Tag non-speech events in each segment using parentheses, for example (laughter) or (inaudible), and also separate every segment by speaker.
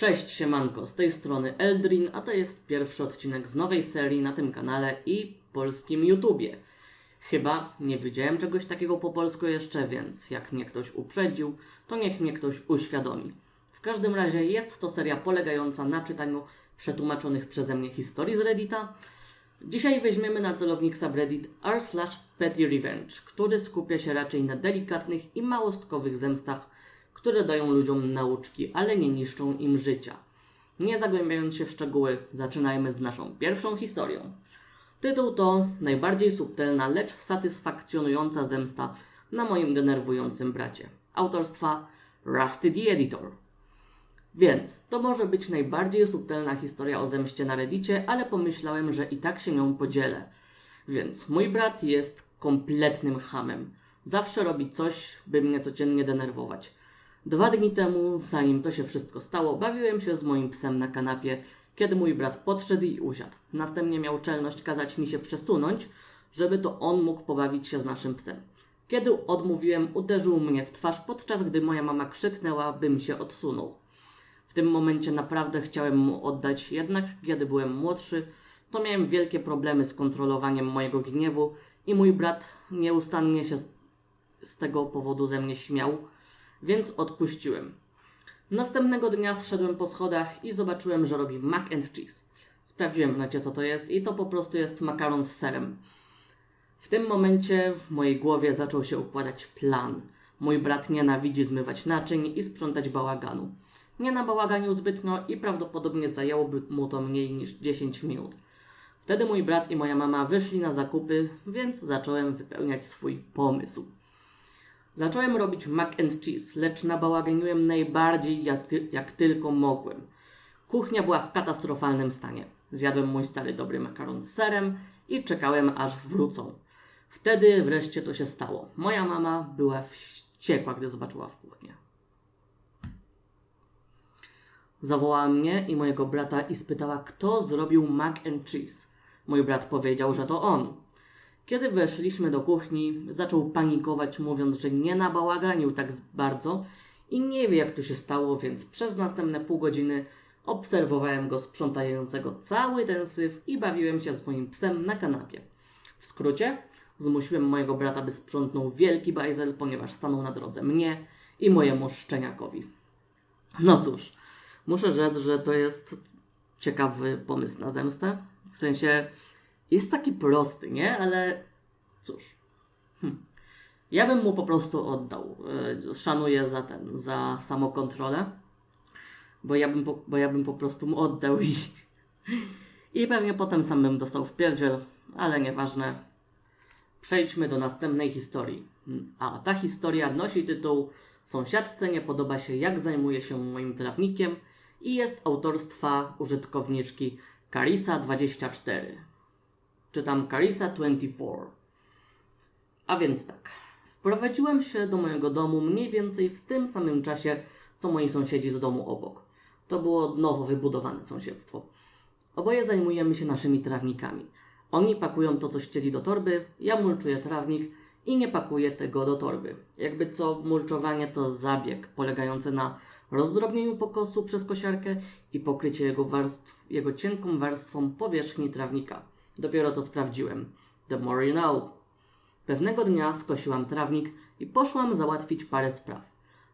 Speaker 1: Cześć siemanko, z tej strony Eldrin, a to jest pierwszy odcinek z nowej serii na tym kanale i polskim YouTubie. Chyba nie widziałem czegoś takiego po polsku jeszcze, więc jak mnie ktoś uprzedził, to niech mnie ktoś uświadomi. W każdym razie jest to seria polegająca na czytaniu przetłumaczonych przeze mnie historii z Reddita. Dzisiaj weźmiemy na celownik subreddit r slash petty revenge, który skupia się raczej na delikatnych i małostkowych zemstach które dają ludziom nauczki, ale nie niszczą im życia. Nie zagłębiając się w szczegóły, zaczynajmy z naszą pierwszą historią. Tytuł to najbardziej subtelna, lecz satysfakcjonująca zemsta na moim denerwującym bracie. Autorstwa Rusty the Editor. Więc to może być najbardziej subtelna historia o zemście na Reddicie, ale pomyślałem, że i tak się nią podzielę. Więc mój brat jest kompletnym hamem. Zawsze robi coś, by mnie codziennie denerwować. Dwa dni temu, zanim to się wszystko stało, bawiłem się z moim psem na kanapie, kiedy mój brat podszedł i usiadł. Następnie miał czelność kazać mi się przesunąć, żeby to on mógł pobawić się z naszym psem. Kiedy odmówiłem, uderzył mnie w twarz, podczas gdy moja mama krzyknęła, bym się odsunął. W tym momencie naprawdę chciałem mu oddać, jednak kiedy byłem młodszy, to miałem wielkie problemy z kontrolowaniem mojego gniewu i mój brat nieustannie się z, z tego powodu ze mnie śmiał więc odpuściłem. Następnego dnia zszedłem po schodach i zobaczyłem, że robi mac and cheese. Sprawdziłem w necie, co to jest i to po prostu jest makaron z serem. W tym momencie w mojej głowie zaczął się układać plan. Mój brat nienawidzi zmywać naczyń i sprzątać bałaganu. Nie nabałaganił zbytnio i prawdopodobnie zajęłoby mu to mniej niż 10 minut. Wtedy mój brat i moja mama wyszli na zakupy, więc zacząłem wypełniać swój pomysł. Zacząłem robić mac and cheese, lecz nabałaganiłem najbardziej jak, jak tylko mogłem. Kuchnia była w katastrofalnym stanie. Zjadłem mój stary dobry makaron z serem i czekałem aż wrócą. Wtedy wreszcie to się stało. Moja mama była wściekła, gdy zobaczyła w kuchnię. Zawołała mnie i mojego brata i spytała, kto zrobił mac and cheese. Mój brat powiedział, że to on. Kiedy weszliśmy do kuchni, zaczął panikować, mówiąc, że nie nabałaganił tak bardzo i nie wie, jak to się stało, więc przez następne pół godziny obserwowałem go sprzątającego cały ten syf i bawiłem się z moim psem na kanapie. W skrócie, zmusiłem mojego brata, by sprzątnął wielki bajzel, ponieważ stanął na drodze mnie i mojemu szczeniakowi. No cóż, muszę rzec, że to jest ciekawy pomysł na zemstę. W sensie, jest taki prosty, nie? Ale cóż. Hm. Ja bym mu po prostu oddał. E, szanuję za ten, za samokontrolę. Bo ja bym po, bo ja bym po prostu mu oddał i, i pewnie potem sam bym dostał w pierdziel, ale nieważne. Przejdźmy do następnej historii. A ta historia nosi tytuł Sąsiadce nie podoba się jak zajmuje się moim trawnikiem i jest autorstwa użytkowniczki Karisa24. Czytam Carissa24. A więc tak. Wprowadziłem się do mojego domu mniej więcej w tym samym czasie, co moi sąsiedzi z domu obok. To było nowo wybudowane sąsiedztwo. Oboje zajmujemy się naszymi trawnikami. Oni pakują to, co chcieli do torby, ja mulczuję trawnik i nie pakuję tego do torby. Jakby co, mulczowanie to zabieg polegający na rozdrobnieniu pokosu przez kosiarkę i pokrycie jego, warstw, jego cienką warstwą powierzchni trawnika. Dopiero to sprawdziłem. The more you know. Pewnego dnia skosiłam trawnik i poszłam załatwić parę spraw.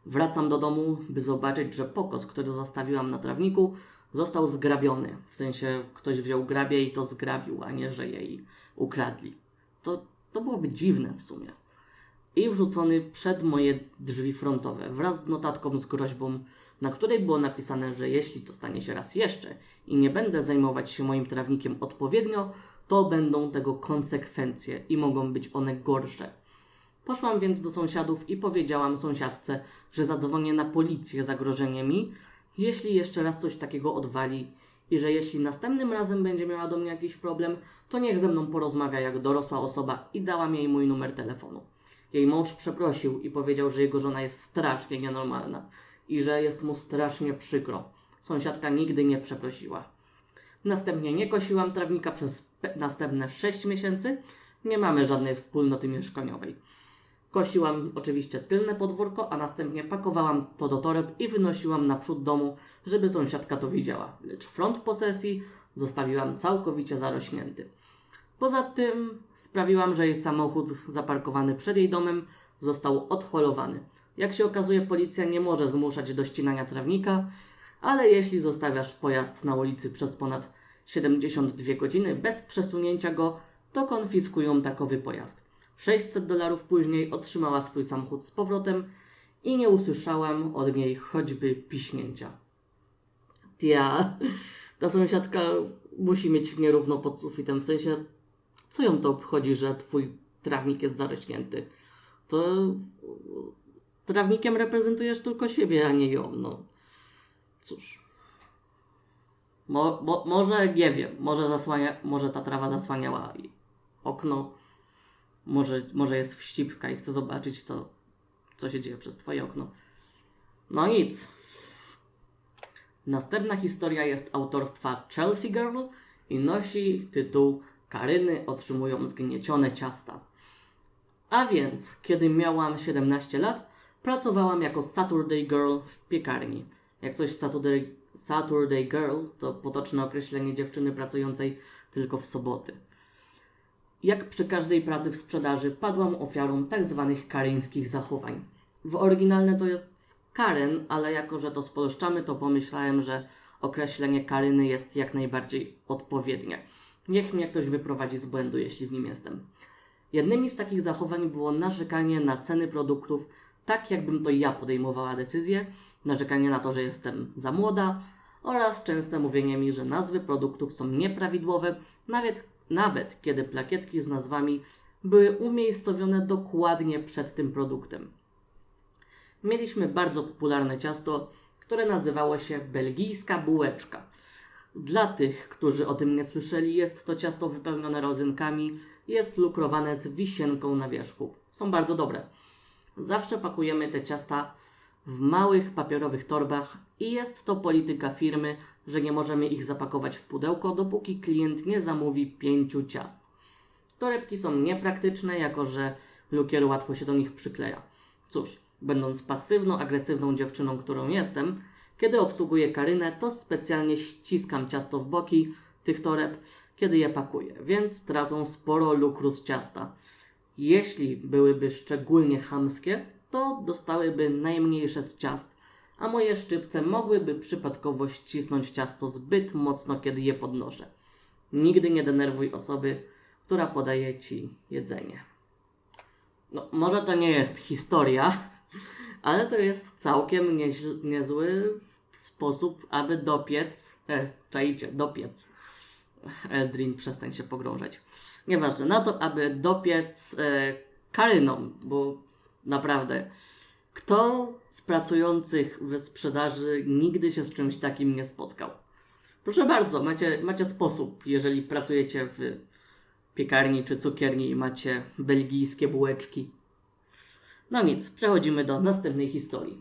Speaker 1: Wracam do domu, by zobaczyć, że pokos, który zostawiłam na trawniku, został zgrabiony. W sensie ktoś wziął grabie i to zgrabił, a nie, że jej ukradli. To, to byłoby dziwne w sumie. I wrzucony przed moje drzwi frontowe wraz z notatką z groźbą, na której było napisane, że jeśli to stanie się raz jeszcze i nie będę zajmować się moim trawnikiem odpowiednio, to będą tego konsekwencje i mogą być one gorsze. Poszłam więc do sąsiadów i powiedziałam sąsiadce, że zadzwonię na policję zagrożenie mi, jeśli jeszcze raz coś takiego odwali i że jeśli następnym razem będzie miała do mnie jakiś problem, to niech ze mną porozmawia jak dorosła osoba i dałam jej mój numer telefonu. Jej mąż przeprosił i powiedział, że jego żona jest strasznie nienormalna i że jest mu strasznie przykro. Sąsiadka nigdy nie przeprosiła. Następnie nie kosiłam trawnika przez następne 6 miesięcy. Nie mamy żadnej wspólnoty mieszkaniowej. Kosiłam oczywiście tylne podwórko, a następnie pakowałam to do toreb i wynosiłam naprzód domu, żeby sąsiadka to widziała. Lecz front posesji zostawiłam całkowicie zarośnięty. Poza tym sprawiłam, że jej samochód zaparkowany przed jej domem został odholowany. Jak się okazuje, policja nie może zmuszać do ścinania trawnika, ale jeśli zostawiasz pojazd na ulicy przez ponad 72 godziny bez przesunięcia go, to konfiskują takowy pojazd. 600 dolarów później otrzymała swój samochód z powrotem i nie usłyszałam od niej choćby piśnięcia. Tia, ta sąsiadka musi mieć nierówno pod sufitem, w sensie, co ją to obchodzi, że twój trawnik jest zarośnięty? To trawnikiem reprezentujesz tylko siebie, a nie ją, no. Cóż. Mo, mo, może, nie wiem, może, zasłania, może ta trawa zasłaniała okno, może, może jest wścibska i chce zobaczyć, co, co się dzieje przez twoje okno. No nic. Następna historia jest autorstwa Chelsea Girl i nosi tytuł Karyny otrzymują zgniecione ciasta. A więc, kiedy miałam 17 lat, pracowałam jako Saturday Girl w piekarni. Jak coś Saturday, Saturday Girl to potoczne określenie dziewczyny pracującej tylko w soboty. Jak przy każdej pracy w sprzedaży, padłam ofiarą tak zwanych karyńskich zachowań. W oryginalne to jest Karen, ale jako, że to spolszczamy, to pomyślałem, że określenie Karyny jest jak najbardziej odpowiednie. Niech mnie ktoś wyprowadzi z błędu, jeśli w nim jestem. Jednymi z takich zachowań było narzekanie na ceny produktów, tak jakbym to ja podejmowała decyzję, narzekanie na to, że jestem za młoda oraz częste mówienie mi, że nazwy produktów są nieprawidłowe, nawet, nawet kiedy plakietki z nazwami były umiejscowione dokładnie przed tym produktem. Mieliśmy bardzo popularne ciasto, które nazywało się belgijska bułeczka. Dla tych, którzy o tym nie słyszeli, jest to ciasto wypełnione rodzynkami, jest lukrowane z wisienką na wierzchu. Są bardzo dobre. Zawsze pakujemy te ciasta w małych papierowych torbach i jest to polityka firmy, że nie możemy ich zapakować w pudełko, dopóki klient nie zamówi pięciu ciast. Torebki są niepraktyczne, jako że lukier łatwo się do nich przykleja. Cóż, będąc pasywno-agresywną dziewczyną, którą jestem, kiedy obsługuję Karynę, to specjalnie ściskam ciasto w boki tych toreb, kiedy je pakuję, więc tracą sporo lukru z ciasta. Jeśli byłyby szczególnie chamskie, to dostałyby najmniejsze z ciast, a moje szczypce mogłyby przypadkowo ścisnąć ciasto zbyt mocno, kiedy je podnoszę. Nigdy nie denerwuj osoby, która podaje ci jedzenie. No, może to nie jest historia, ale to jest całkiem niezły sposób, aby dopiec. E, czajcie, dopiec. Eldrin, przestań się pogrążać. Nieważne, na to, aby dopiec e, karyną, bo naprawdę, kto z pracujących w sprzedaży nigdy się z czymś takim nie spotkał? Proszę bardzo, macie, macie sposób, jeżeli pracujecie w piekarni czy cukierni i macie belgijskie bułeczki. No nic, przechodzimy do następnej historii.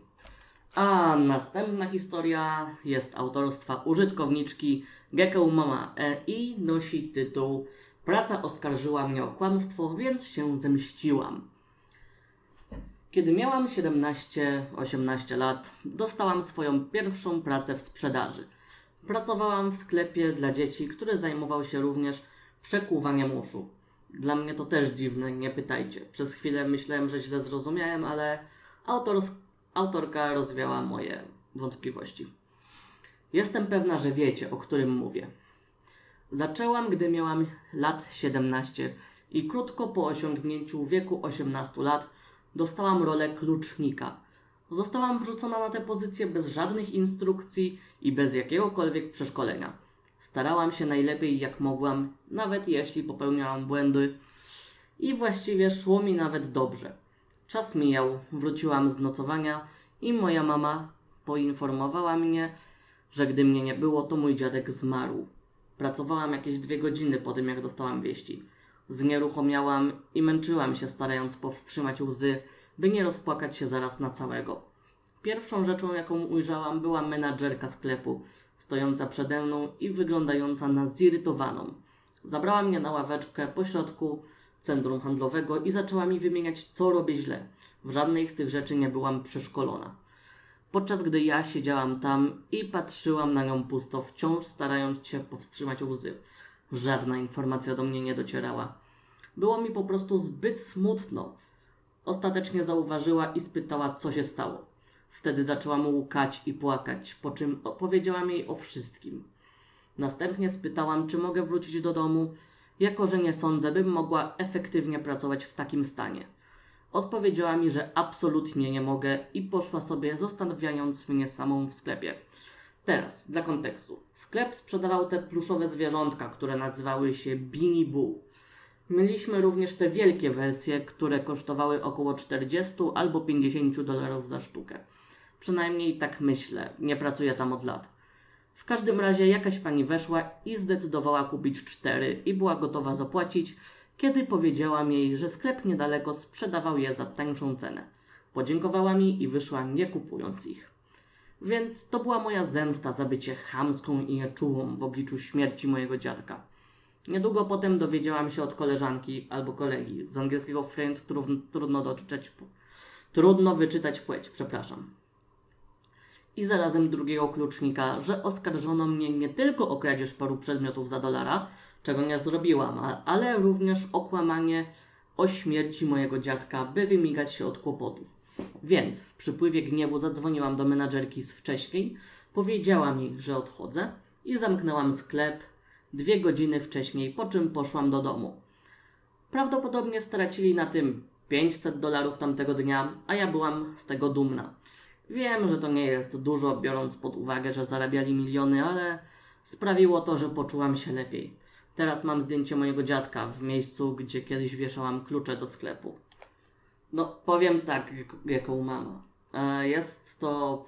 Speaker 1: A następna historia jest autorstwa użytkowniczki Gekko Mama E i nosi tytuł Praca oskarżyła mnie o kłamstwo, więc się zemściłam. Kiedy miałam 17-18 lat, dostałam swoją pierwszą pracę w sprzedaży. Pracowałam w sklepie dla dzieci, który zajmował się również przekuwaniem uszu. Dla mnie to też dziwne, nie pytajcie. Przez chwilę myślałem, że źle zrozumiałem, ale autorka rozwiała moje wątpliwości. Jestem pewna, że wiecie, o którym mówię. Zaczęłam, gdy miałam lat 17 i krótko po osiągnięciu wieku 18 lat dostałam rolę klucznika. Zostałam wrzucona na tę pozycję bez żadnych instrukcji i bez jakiegokolwiek przeszkolenia. Starałam się najlepiej jak mogłam, nawet jeśli popełniałam błędy i właściwie szło mi nawet dobrze. Czas mijał, wróciłam z nocowania i moja mama poinformowała mnie, że gdy mnie nie było, to mój dziadek zmarł. Pracowałam jakieś dwie godziny po tym, jak dostałam wieści. Znieruchomiałam i męczyłam się, starając powstrzymać łzy, by nie rozpłakać się zaraz na całego. Pierwszą rzeczą, jaką ujrzałam, była menadżerka sklepu, stojąca przede mną i wyglądająca na zirytowaną. Zabrała mnie na ławeczkę pośrodku centrum handlowego i zaczęła mi wymieniać, co robię źle. W żadnej z tych rzeczy nie byłam przeszkolona. Podczas gdy ja siedziałam tam i patrzyłam na nią pusto, wciąż starając się powstrzymać łzy. Żadna informacja do mnie nie docierała. Było mi po prostu zbyt smutno. Ostatecznie zauważyła i spytała, co się stało. Wtedy zaczęłam łkać i płakać, po czym opowiedziałam jej o wszystkim. Następnie spytałam, czy mogę wrócić do domu, jako że nie sądzę, bym mogła efektywnie pracować w takim stanie. Odpowiedziała mi, że absolutnie nie mogę i poszła sobie, zostawiając mnie samą w sklepie. Teraz, dla kontekstu. Sklep sprzedawał te pluszowe zwierzątka, które nazywały się Beanie Boo. Mieliśmy również te wielkie wersje, które kosztowały około 40 albo 50 dolarów za sztukę. Przynajmniej tak myślę, nie pracuję tam od lat. W każdym razie jakaś pani weszła i zdecydowała kupić cztery i była gotowa zapłacić, kiedy powiedziałam jej, że sklep niedaleko sprzedawał je za tańszą cenę. Podziękowała mi i wyszła nie kupując ich. Więc to była moja zemsta za bycie chamską i nieczułą w obliczu śmierci mojego dziadka. Niedługo potem dowiedziałam się od koleżanki albo kolegi, z angielskiego friend trudno, doczytać, trudno wyczytać płeć, przepraszam. I zarazem drugiego klucznika, że oskarżono mnie nie tylko o kradzież paru przedmiotów za dolara, czego nie zrobiłam, ale również o kłamanie o śmierci mojego dziadka, by wymigać się od kłopotów. Więc w przypływie gniewu zadzwoniłam do menadżerki z wcześniej, powiedziała mi, że odchodzę i zamknęłam sklep dwie godziny wcześniej, po czym poszłam do domu. Prawdopodobnie stracili na tym 500 dolarów tamtego dnia, a ja byłam z tego dumna. Wiem, że to nie jest dużo, biorąc pod uwagę, że zarabiali miliony, ale sprawiło to, że poczułam się lepiej. Teraz mam zdjęcie mojego dziadka w miejscu, gdzie kiedyś wieszałam klucze do sklepu. No, powiem tak, jak- jako mama. E, Jest to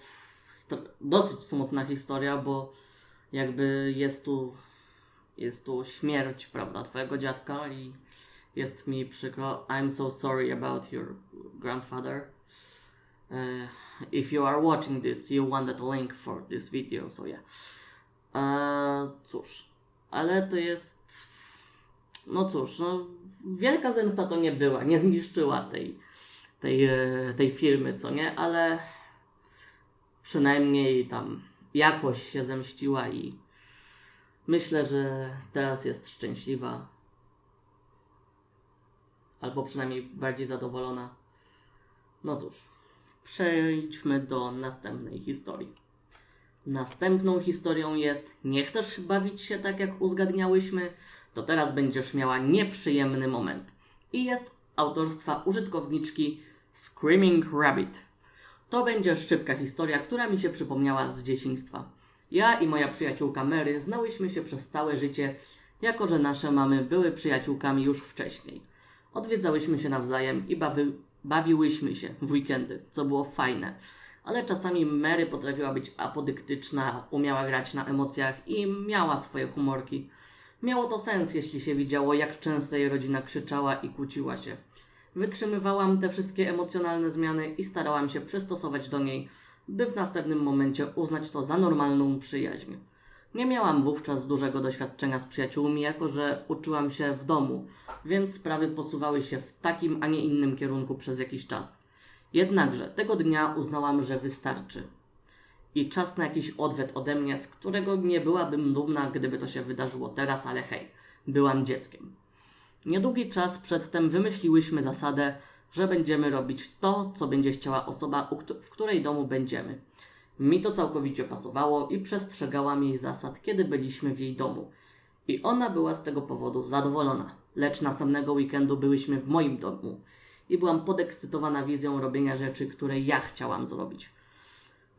Speaker 1: dosyć smutna historia, bo jakby jest tu, jest tu śmierć, prawda, twojego dziadka i jest mi przykro. I'm so sorry about your grandfather. If you are watching this, you wanted a link for this video, so yeah. E, cóż, ale to jest. No cóż, no, wielka zemsta to nie była, nie zniszczyła tej, tej, e, tej firmy, co nie, ale przynajmniej tam jakoś się zemściła i myślę, że teraz jest szczęśliwa. Albo przynajmniej bardziej zadowolona. No cóż, przejdźmy do następnej historii. Następną historią jest: Nie chcesz bawić się tak, jak uzgadniałyśmy? To teraz będziesz miała nieprzyjemny moment. I jest autorstwa użytkowniczki Screaming Rabbit. To będzie szybka historia, która mi się przypomniała z dzieciństwa. Ja i moja przyjaciółka Mary znałyśmy się przez całe życie, jako że nasze mamy były przyjaciółkami już wcześniej. Odwiedzałyśmy się nawzajem i bawy, bawiłyśmy się w weekendy, co było fajne. Ale czasami Mary potrafiła być apodyktyczna, umiała grać na emocjach i miała swoje humorki. Miało to sens, jeśli się widziało, jak często jej rodzina krzyczała i kłóciła się. Wytrzymywałam te wszystkie emocjonalne zmiany i starałam się przystosować do niej, by w następnym momencie uznać to za normalną przyjaźń. Nie miałam wówczas dużego doświadczenia z przyjaciółmi, jako że uczyłam się w domu, więc sprawy posuwały się w takim, a nie innym kierunku przez jakiś czas. Jednakże tego dnia uznałam, że wystarczy. I czas na jakiś odwet ode mnie, z którego nie byłabym dumna, gdyby to się wydarzyło teraz, ale hej, byłam dzieckiem. Niedługi czas przedtem wymyśliłyśmy zasadę, że będziemy robić to, co będzie chciała osoba, w której domu będziemy. Mi to całkowicie pasowało i przestrzegałam jej zasad, kiedy byliśmy w jej domu. I ona była z tego powodu zadowolona. Lecz następnego weekendu byłyśmy w moim domu i byłam podekscytowana wizją robienia rzeczy, które ja chciałam zrobić.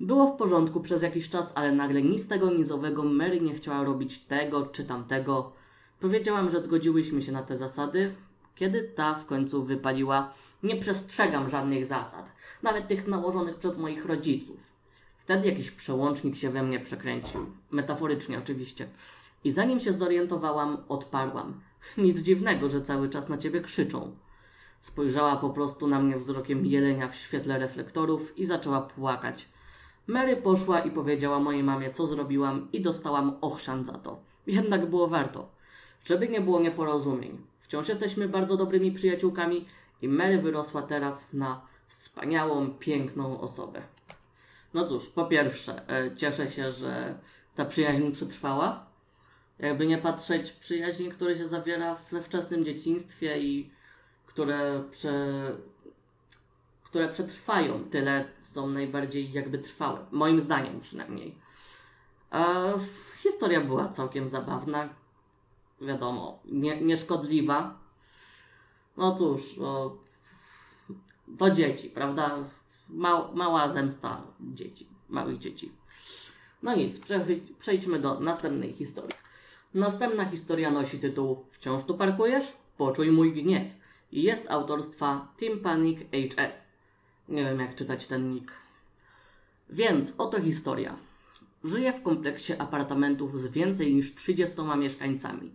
Speaker 1: Było w porządku przez jakiś czas, ale nagle ni z tego, ni z owego Mary nie chciała robić tego czy tamtego. Powiedziałam, że zgodziłyśmy się na te zasady, kiedy ta w końcu wypaliła: Nie przestrzegam żadnych zasad, nawet tych nałożonych przez moich rodziców. Wtedy jakiś przełącznik się we mnie przekręcił. Metaforycznie oczywiście. I zanim się zorientowałam, odparłam. Nic dziwnego, że cały czas na ciebie krzyczą. Spojrzała po prostu na mnie wzrokiem jelenia w świetle reflektorów i zaczęła płakać. Mary poszła i powiedziała mojej mamie, co zrobiłam, i dostałam ochrzan za to. Jednak było warto. Żeby nie było nieporozumień. Wciąż jesteśmy bardzo dobrymi przyjaciółkami i Mary wyrosła teraz na wspaniałą, piękną osobę. No cóż, po pierwsze, e, cieszę się, że ta przyjaźń przetrwała. Jakby nie patrzeć, przyjaźni, które się zawiera we wczesnym dzieciństwie i które, prze, które przetrwają, tyle są najbardziej jakby trwałe. Moim zdaniem przynajmniej. E, historia była całkiem zabawna. Wiadomo, nie, nieszkodliwa. No cóż, o, to dzieci, prawda? Ma, mała zemsta dzieci, małych dzieci. No nic, prze- przejdźmy do następnej historii. Następna historia nosi tytuł Wciąż tu parkujesz? Poczuj mój gniew. I jest autorstwa Team Panic HS. Nie wiem jak czytać ten nick. Więc oto historia. Żyję w kompleksie apartamentów z więcej niż 30 mieszkańcami.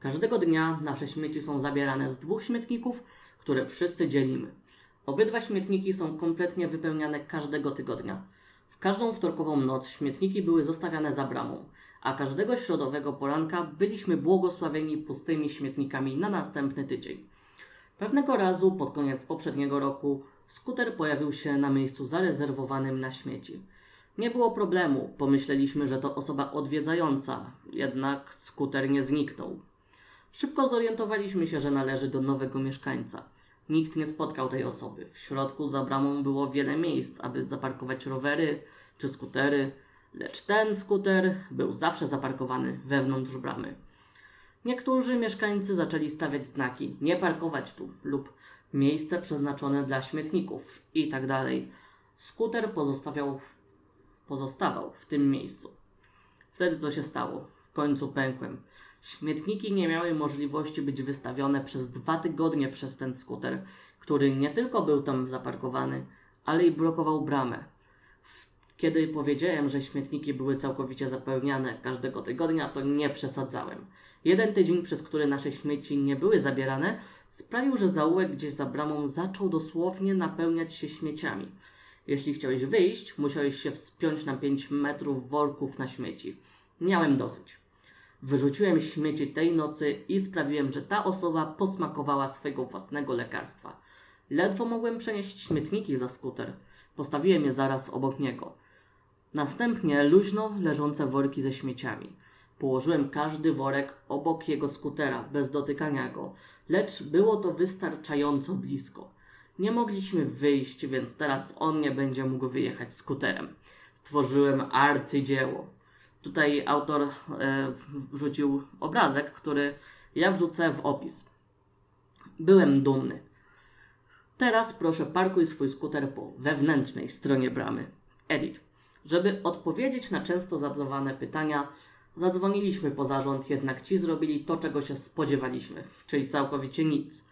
Speaker 1: Każdego dnia nasze śmieci są zabierane z dwóch śmietników, które wszyscy dzielimy. Obydwa śmietniki są kompletnie wypełniane każdego tygodnia. W każdą wtorkową noc śmietniki były zostawiane za bramą, a każdego środowego poranka byliśmy błogosławieni pustymi śmietnikami na następny tydzień. Pewnego razu pod koniec poprzedniego roku skuter pojawił się na miejscu zarezerwowanym na śmieci. Nie było problemu, pomyśleliśmy, że to osoba odwiedzająca, jednak skuter nie zniknął. Szybko zorientowaliśmy się, że należy do nowego mieszkańca. Nikt nie spotkał tej osoby. W środku za bramą było wiele miejsc, aby zaparkować rowery czy skutery, lecz ten skuter był zawsze zaparkowany wewnątrz bramy. Niektórzy mieszkańcy zaczęli stawiać znaki nie parkować tu lub miejsce przeznaczone dla śmietników i tak. Skuter pozostawiał, pozostawał w tym miejscu. Wtedy to się stało. W końcu pękłem. Śmietniki nie miały możliwości być wystawione przez dwa tygodnie przez ten skuter, który nie tylko był tam zaparkowany, ale i blokował bramę. Kiedy powiedziałem, że śmietniki były całkowicie zapełniane każdego tygodnia, to nie przesadzałem. Jeden tydzień, przez który nasze śmieci nie były zabierane, sprawił, że zaułek gdzieś za bramą zaczął dosłownie napełniać się śmieciami. Jeśli chciałeś wyjść, musiałeś się wspiąć na 5 metrów worków na śmieci. Miałem dosyć. Wyrzuciłem śmieci tej nocy i sprawiłem, że ta osoba posmakowała swojego własnego lekarstwa. Ledwo mogłem przenieść śmietniki za skuter. Postawiłem je zaraz obok niego. Następnie luźno leżące worki ze śmieciami. Położyłem każdy worek obok jego skutera, bez dotykania go, lecz było to wystarczająco blisko. Nie mogliśmy wyjść, więc teraz on nie będzie mógł wyjechać skuterem. Stworzyłem arcydzieło. Tutaj autor e, wrzucił obrazek, który ja wrzucę w opis. Byłem dumny. Teraz proszę parkuj swój skuter po wewnętrznej stronie bramy. Edit. Żeby odpowiedzieć na często zadawane pytania, zadzwoniliśmy po zarząd, jednak ci zrobili to, czego się spodziewaliśmy, czyli całkowicie nic.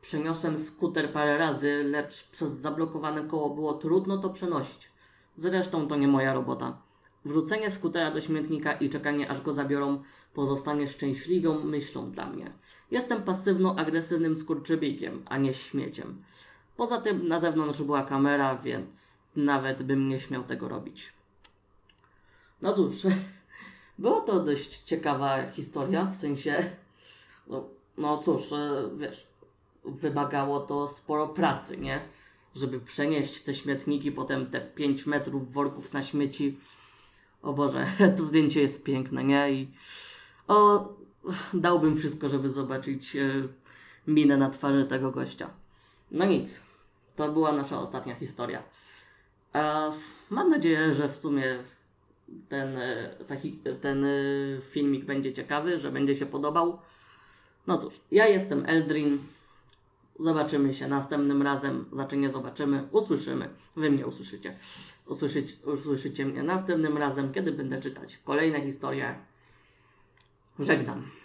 Speaker 1: Przeniosłem skuter parę razy, lecz przez zablokowane koło było trudno to przenosić. Zresztą to nie moja robota. Wrzucenie skutera do śmietnika i czekanie aż go zabiorą pozostanie szczęśliwą myślą dla mnie. Jestem pasywno-agresywnym skurczybykiem, a nie śmieciem. Poza tym na zewnątrz była kamera, więc nawet bym nie śmiał tego robić. No cóż, (laughs) była to dość ciekawa historia, w sensie, no, no cóż, e, wiesz, wymagało to sporo pracy, nie? Żeby przenieść te śmietniki, potem te 5 metrów worków na śmieci. O Boże, (laughs) to zdjęcie jest piękne, nie? I o, dałbym wszystko, żeby zobaczyć e, minę na twarzy tego gościa. No nic, to była nasza ostatnia historia. E, mam nadzieję, że w sumie ten, e, taki, ten filmik będzie ciekawy, że będzie się podobał. No cóż, ja jestem Eldrin. Zobaczymy się następnym razem. Znaczy nie zobaczymy, usłyszymy. Wy mnie usłyszycie. Usłyszycie, usłyszycie mnie następnym razem, kiedy będę czytać kolejne historie. Żegnam.